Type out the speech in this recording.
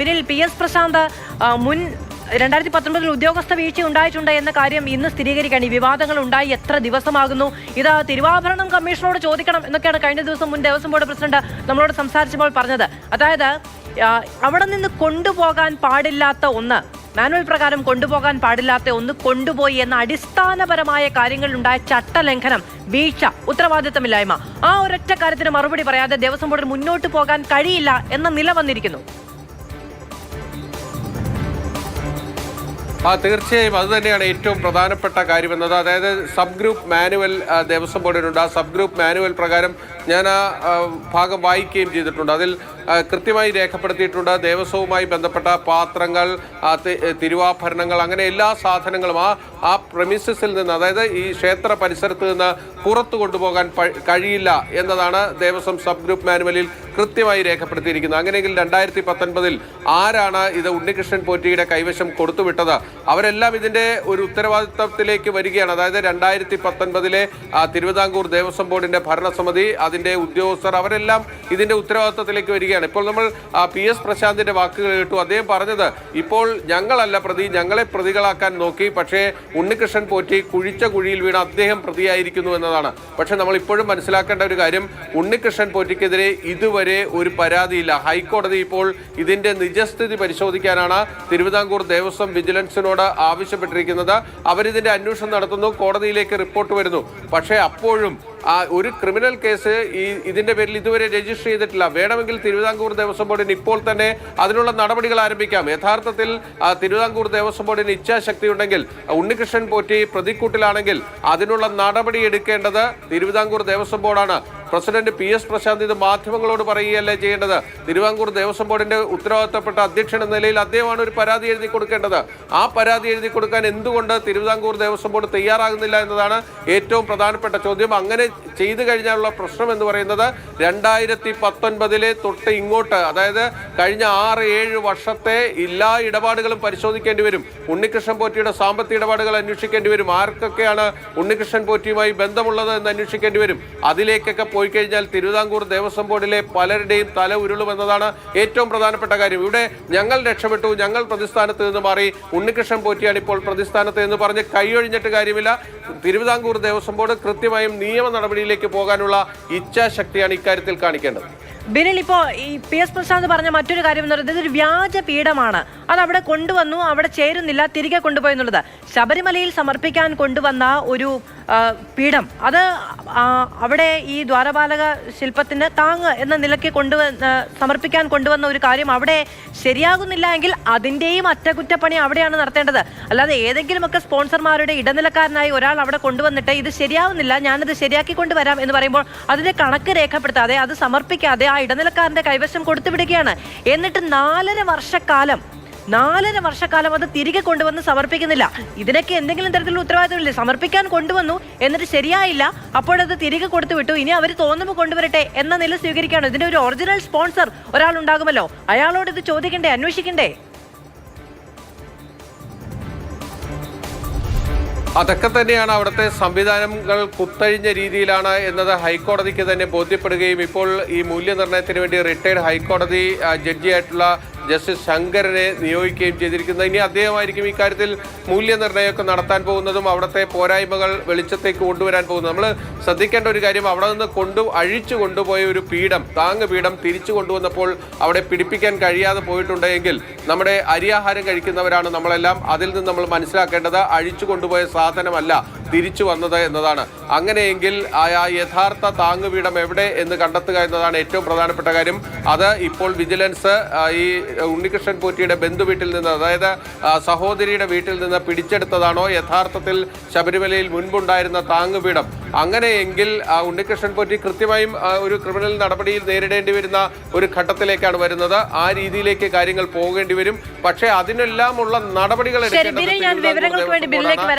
പിന്നിൽ P S Prashant മുൻ രണ്ടായിരത്തി പത്തൊൻപതിൽ ഉദ്യോഗസ്ഥ വീഴ്ച ഉണ്ടായിട്ടുണ്ട് എന്ന കാര്യം ഇന്ന് സ്ഥിരീകരിക്കുകയാണ് ഈ വിവാദങ്ങൾ ഉണ്ടായി. എത്ര ദിവസമാകുന്നു? ഇത് തിരുവാഭരണം കമ്മീഷനോട് ചോദിക്കണം എന്നൊക്കെയാണ് കഴിഞ്ഞ ദിവസം മുൻ ദേവസ്വം ബോർഡ് പ്രസിഡന്റ് നമ്മളോട് സംസാരിച്ചപ്പോൾ പറഞ്ഞത്. അതായത് അവിടെ നിന്ന് കൊണ്ടുപോകാൻ പാടില്ലാത്ത ഒന്ന് മാനുവൽ പ്രകാരം കൊണ്ടുപോകാൻ പാടില്ലാത്ത ഒന്ന് കൊണ്ടുപോയി എന്ന അടിസ്ഥാനപരമായ കാര്യങ്ങളിലുണ്ടായ ചട്ടലംഘനം വീഴ്ച ഉത്തരവാദിത്തമില്ലായ്മ. ആ ഒരൊറ്റ കാര്യത്തിന് മറുപടി പറയാതെ ദേവസ്വം ബോർഡിന് മുന്നോട്ട് പോകാൻ കഴിയില്ല എന്ന നില വന്നിരിക്കുന്നു. ആ തീർച്ചയായും അത് തന്നെയാണ് ഏറ്റവും പ്രധാനപ്പെട്ട കാര്യം എന്നത്. അതായത് സബ് ഗ്രൂപ്പ് മാനുവൽ ദേവസ്വം ബോർഡിനുണ്ട്. ആ സബ് ഗ്രൂപ്പ് മാനുവൽ പ്രകാരം ഞാൻ ആ ഭാഗം വായിക്കുകയും ചെയ്തിട്ടുണ്ട്. അതിൽ കൃത്യമായി രേഖപ്പെടുത്തിയിട്ടുണ്ട്. ദേവസ്വവുമായി ബന്ധപ്പെട്ട പാത്രങ്ങൾ തിരുവാഭരണങ്ങൾ അങ്ങനെ എല്ലാ സാധനങ്ങളും ആ ആ പ്രമിസസിൽ നിന്ന് അതായത് ഈ ക്ഷേത്ര പരിസരത്ത് നിന്ന് പുറത്തു കൊണ്ടുപോകാൻ കഴിയില്ല എന്നതാണ് ദേവസ്വം സബ് ഗ്രൂപ്പ് മാനുവലിൽ കൃത്യമായി രേഖപ്പെടുത്തിയിരിക്കുന്നത്. അങ്ങനെയെങ്കിൽ രണ്ടായിരത്തി പത്തൊൻപതിൽ ആരാണ് ഇത് ഉണ്ണികൃഷ്ണൻ പോറ്റിയുടെ കൈവശം കൊടുത്തുവിട്ടത്? അവരെല്ലാം ഇതിന്റെ ഒരു ഉത്തരവാദിത്വത്തിലേക്ക് വരികയാണ്. അതായത് രണ്ടായിരത്തി പത്തൊൻപതിലെ തിരുവിതാംകൂർ ദേവസ്വം ബോർഡിന്റെ ഭരണസമിതി അതിന്റെ ഉദ്യോഗസ്ഥർ അവരെല്ലാം ഇതിന്റെ ഉത്തരവാദിത്വത്തിലേക്ക് വരികയാണ്. ഇപ്പോൾ നമ്മൾ പി എസ് പ്രശാന്തിന്റെ വാക്കുകൾ കേട്ടു. അദ്ദേഹം പറഞ്ഞത് ഇപ്പോൾ ഞങ്ങളല്ല പ്രതി ഞങ്ങളെ പ്രതികളാക്കാൻ നോക്കി. പക്ഷേ ഉണ്ണികൃഷ്ണൻ പോറ്റി കുഴിച്ച കുഴിയിൽ വീണ് അദ്ദേഹം പ്രതിയായിരിക്കുന്നു എന്നതാണ്. പക്ഷെ നമ്മൾ ഇപ്പോഴും മനസ്സിലാക്കേണ്ട ഒരു കാര്യം ഉണ്ണികൃഷ്ണൻ പോറ്റിക്കെതിരെ ഇതുവരെ ഒരു പരാതിയില്ല. ഹൈക്കോടതി ഇപ്പോൾ ഇതിന്റെ നിജസ്ഥിതി പരിശോധിക്കാനാണ് തിരുവിതാംകൂർ ദേവസ്വം വിജിലൻസിനോട് ആവശ്യപ്പെട്ടിരിക്കുന്നത്. അവരിതിന്റെ അന്വേഷണം നടത്തുന്നു കോടതിയിലേക്ക് റിപ്പോർട്ട് വരുന്നു. പക്ഷേ അപ്പോഴും ഒരു ക്രിമിനൽ കേസ് ഈ ഇതിന്റെ പേരിൽ ഇതുവരെ രജിസ്റ്റർ ചെയ്തിട്ടില്ല. വേണമെങ്കിൽ തിരുവിതാംകൂർ ദേവസ്വം ബോർഡിന് ഇപ്പോൾ തന്നെ അതിനുള്ള നടപടികൾ ആരംഭിക്കാം. യഥാർത്ഥത്തിൽ തിരുവിതാംകൂർ ദേവസ്വം ബോർഡിന് ഇച്ഛാശക്തി ഉണ്ടെങ്കിൽ ഉണ്ണികൃഷ്ണൻ പോറ്റി പ്രതിക്കൂട്ടിലാണെങ്കിൽ അതിനുള്ള നടപടി എടുക്കേണ്ടത് തിരുവിതാംകൂർ ദേവസ്വം ബോർഡാണ്. പ്രസിഡന്റ് പി എസ് പ്രശാന്ത് ഇത് മാധ്യമങ്ങളോട് പറയുകയല്ലേ ചെയ്യേണ്ടത്? തിരുവാങ്കൂർ ദേവസ്വം ബോർഡിന്റെ ഉത്തരവാദിത്തപ്പെട്ട അധ്യക്ഷൻ എന്ന നിലയിൽ അദ്ദേഹമാണ് ഒരു പരാതി എഴുതി കൊടുക്കേണ്ടത്. ആ പരാതി എഴുതി കൊടുക്കാൻ എന്തുകൊണ്ട് തിരുവിതാംകൂർ ദേവസ്വം ബോർഡ് തയ്യാറാകുന്നില്ല എന്നതാണ് ഏറ്റവും പ്രധാനപ്പെട്ട ചോദ്യം. അങ്ങനെ ചെയ്തു കഴിഞ്ഞാലുള്ള പ്രശ്നം എന്ന് പറയുന്നത് രണ്ടായിരത്തി പത്തൊൻപതിലെ തൊട്ട് ഇങ്ങോട്ട് അതായത് കഴിഞ്ഞ ആറ് ഏഴ് വർഷത്തെ എല്ലാ ഇടപാടുകളും പരിശോധിക്കേണ്ടി വരും. ഉണ്ണികൃഷ്ണൻ പോറ്റിയുടെ സാമ്പത്തിക ഇടപാടുകൾ അന്വേഷിക്കേണ്ടി വരും. ആർക്കൊക്കെയാണ് ഉണ്ണികൃഷ്ണൻ പോറ്റിയുമായി ബന്ധമുള്ളത് എന്ന് അന്വേഷിക്കേണ്ടി വരും. അതിലേക്കൊക്കെ പോയി കഴിഞ്ഞാൽ തിരുവിതാംകൂർ ദേവസ്വം ബോർഡിലെ പലരുടെയും തല ഉരുളുമെന്നതാണ് ഏറ്റവും പ്രധാനപ്പെട്ട കാര്യം. ഇവിടെ ഞങ്ങൾ രക്ഷപ്പെട്ടു ഞങ്ങൾ പ്രതിസ്ഥാനത്ത് നിന്ന് മാറി ഉണ്ണികൃഷ്ണൻ പോറ്റിയാണ് ഇപ്പോൾ പ്രതിസ്ഥാനത്ത് എന്ന് പറഞ്ഞ് കൈയൊഴിഞ്ഞിട്ട് കാര്യമില്ല. തിരുവിതാംകൂർ ദേവസ്വം ബോർഡ് കൃത്യമായും നിയമ നടപടിയിലേക്ക് പോകാനുള്ള ഇച്ഛാശക്തിയാണ് ഇക്കാര്യത്തിൽ കാണിക്കേണ്ടത്. ബിനിൽ ഇപ്പോ ഈ പി എസ് പ്രശാന്ത് പറഞ്ഞ മറ്റൊരു കാര്യം എന്ന് പറയുന്നത് ഇതൊരു വ്യാജ പീഠമാണ്. അത് അവിടെ കൊണ്ടുവന്നു അവിടെ ചേരുന്നില്ല തിരികെ കൊണ്ടുപോയി എന്നുള്ളത്. ശബരിമലയിൽ സമർപ്പിക്കാൻ കൊണ്ടുവന്ന ഒരു പീഠം. അത് അവിടെ ഈ ദ്വാരപാലക ശില്പത്തിന് താങ് എന്ന നിലയ്ക്ക് കൊണ്ടുവന്ന് സമർപ്പിക്കാൻ കൊണ്ടുവന്ന ഒരു കാര്യം അവിടെ ശരിയാകുന്നില്ല എങ്കിൽ അതിന്റെയും അറ്റകുറ്റപ്പണി അവിടെയാണ് നടത്തേണ്ടത്. അല്ലാതെ ഏതെങ്കിലുമൊക്കെ സ്പോൺസർമാരുടെ ഇടനിലക്കാരനായി ഒരാൾ അവിടെ കൊണ്ടുവന്നിട്ട് ഇത് ശരിയാവുന്നില്ല ഞാനത് ശരിയാക്കി കൊണ്ടുവരാം എന്ന് പറയുമ്പോൾ അതിന്റെ കണക്ക് രേഖപ്പെടുത്താതെ അത് സമർപ്പിക്കാതെ ആ ഇടനിലക്കാരന്റെ കൈവശം കൊടുത്തു വിടുകയാണ് എന്നിട്ട് നാലര വർഷക്കാലം നാലര വർഷക്കാലം അത് തിരികെ കൊണ്ടുവന്ന് സമർപ്പിക്കുന്നില്ല. ഇതിനൊക്കെ എന്തെങ്കിലും തരത്തിലുള്ള ഉത്തരവാദിത്തമില്ലേ? സമർപ്പിക്കാൻ കൊണ്ടുവന്നു എന്നിട്ട് ശരിയായില്ല. അപ്പോഴത് തിരികെ കൊടുത്തു വിട്ടു. ഇനി അവർ തോന്നുമ്പോൾ കൊണ്ടുവരട്ടെ എന്ന നില സ്വീകരിക്കുകയാണ്. ഇതിന്റെ ഒരു ഒറിജിനൽ സ്പോൺസർ ഒരാൾ ഉണ്ടാകുമല്ലോ അയാളോട് ഇത് ചോദിക്കണ്ടേ? അന്വേഷിക്കണ്ടേ? അതൊക്കെ തന്നെയാണ് അവിടുത്തെ സംവിധാനങ്ങൾ കുത്തഴിഞ്ഞ രീതിയിലാണ് എന്നത് ഹൈക്കോടതിക്ക് തന്നെ ബോധ്യപ്പെടുകയും ഇപ്പോൾ ഈ മൂല്യനിർണയത്തിന് വേണ്ടി റിട്ടയർഡ് ഹൈക്കോടതി ജഡ്ജിയായിട്ടുള്ള ജസ്റ്റിസ് ശങ്കരനെ നിയോഗിക്കുകയും ചെയ്തിരിക്കുന്നത് ഇനി അദ്ദേഹമായിരിക്കും ഇക്കാര്യത്തിൽ മൂല്യനിർണയമൊക്കെ നടത്താൻ പോകുന്നതും അവിടുത്തെ പോരായ്മകൾ വെളിച്ചത്തേക്ക് കൊണ്ടുവരാൻ പോകുന്നത്. നമ്മൾ ശ്രദ്ധിക്കേണ്ട ഒരു കാര്യം അവിടെ നിന്ന് കൊണ്ടു അഴിച്ചു കൊണ്ടുപോയ ഒരു പീഠം താങ്ങ് പീഠം തിരിച്ചു കൊണ്ടുവന്നപ്പോൾ അവിടെ പിടിപ്പിക്കാൻ കഴിയാതെ പോയിട്ടുണ്ടെങ്കിൽ നമ്മുടെ അരിയാഹാരം കഴിക്കുന്നവരാണ് നമ്മളെല്ലാം. അതിൽ നിന്ന് നമ്മൾ മനസ്സിലാക്കേണ്ടത് അഴിച്ചു കൊണ്ടുപോയ സാധനമല്ല. തിരിച്ചു വന്നത് എന്നതാണ്. അങ്ങനെയെങ്കിൽ ആ യഥാർത്ഥ താങ്ങുപീഠം എവിടെ എന്ന് കണ്ടെത്തുക എന്നതാണ് ഏറ്റവും പ്രധാനപ്പെട്ട കാര്യം. അത് ഇപ്പോൾ വിജിലൻസ് ഈ ഉണ്ണികൃഷ്ണൻ പോറ്റിയുടെ ബന്ധു വീട്ടിൽ നിന്ന് അതായത് സഹോദരിയുടെ വീട്ടിൽ നിന്ന് പിടിച്ചെടുത്തതാണോ? യഥാർത്ഥത്തിൽ ശബരിമലയിൽ മുൻപുണ്ടായിരുന്ന താങ്ങുപീഠം അങ്ങനെയെങ്കിൽ ഉണ്ണികൃഷ്ണൻ പോറ്റി കൃത്യമായും ഒരു ക്രിമിനൽ നടപടിയിൽ നേരിടേണ്ടി വരുന്ന ഒരു ഘട്ടത്തിലേക്കാണ് വരുന്നത്. ആ രീതിയിലേക്ക് കാര്യങ്ങൾ പോകേണ്ടി വരും. പക്ഷേ അതിനെല്ലാമുള്ള നടപടികൾ എടുക്കേണ്ടത്